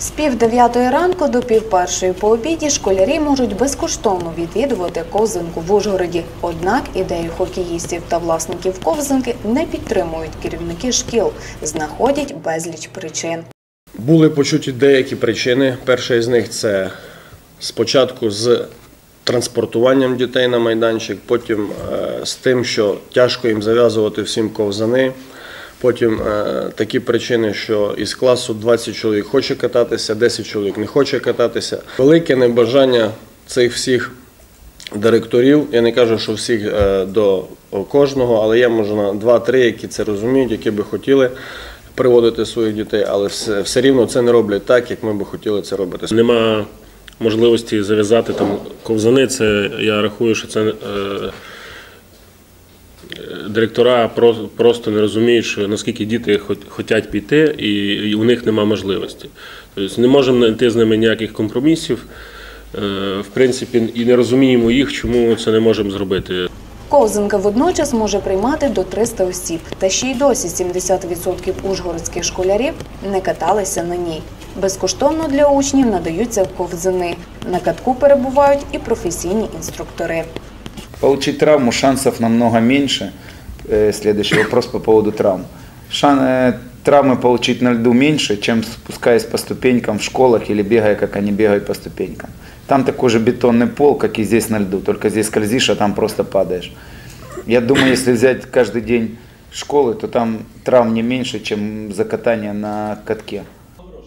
З пів дев'ятої ранку до пів першої по обіді школярі можуть безкоштовно відвідувати ковзанку в Ужгороді. Однак ідею хокеїстів та власників ковзанки не підтримують керівники шкіл, знаходять безліч причин. Були почуті деякі причини. Перша із них це спочатку з транспортуванням дітей на майданчик, потім е, з тим, що тяжко їм зав'язувати всім ковзани. Потім е, такі причини, що із класу 20 чоловік хоче кататися, 10 чоловік не хоче кататися. Велике небажання цих всіх директорів. Я не кажу, що всіх е, до кожного, але є може на 2-3, які це розуміють, які би хотіли приводити своїх дітей, але все, все рівно це не роблять так, як ми би хотіли це робити. Нема можливості зав'язати там ковзани. Це я рахую, що це е, директора про- просто не розуміють, що наскільки діти хочуть піти, і, у них нема можливості. Тобто не можемо знайти з ними ніяких компромісів. Е, В принципі, і не розуміємо їх, чому це не можемо зробити. Ковзанка водночас може приймати до 300 осіб, та ще й досі 70% ужгородських школярів не каталися на ній. Безкоштовно для учнів надаються ковзани. На катку перебувають і професійні інструктори Получить травму шансов намного меньше. Э, Следующий вопрос по поводу травм. Шан, э, травмы получить на льду меньше, чем спускаясь по ступенькам в школах или бегая, как они бегают по ступенькам. Там такой же бетонный пол, как и здесь на льду, только здесь скользишь, а там просто падаешь. Я думаю, если взять каждый день школы, то там травм не меньше, чем за катание на катке.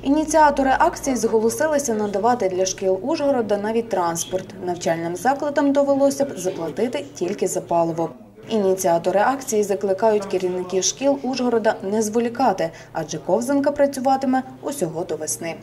Ініціатори акції зголосилися надавати для шкіл Ужгорода навіть транспорт. Навчальним закладам довелося б заплатити тільки за паливо. Ініціатори акції закликають керівників шкіл Ужгорода не зволікати, адже ковзанка працюватиме усього до весни.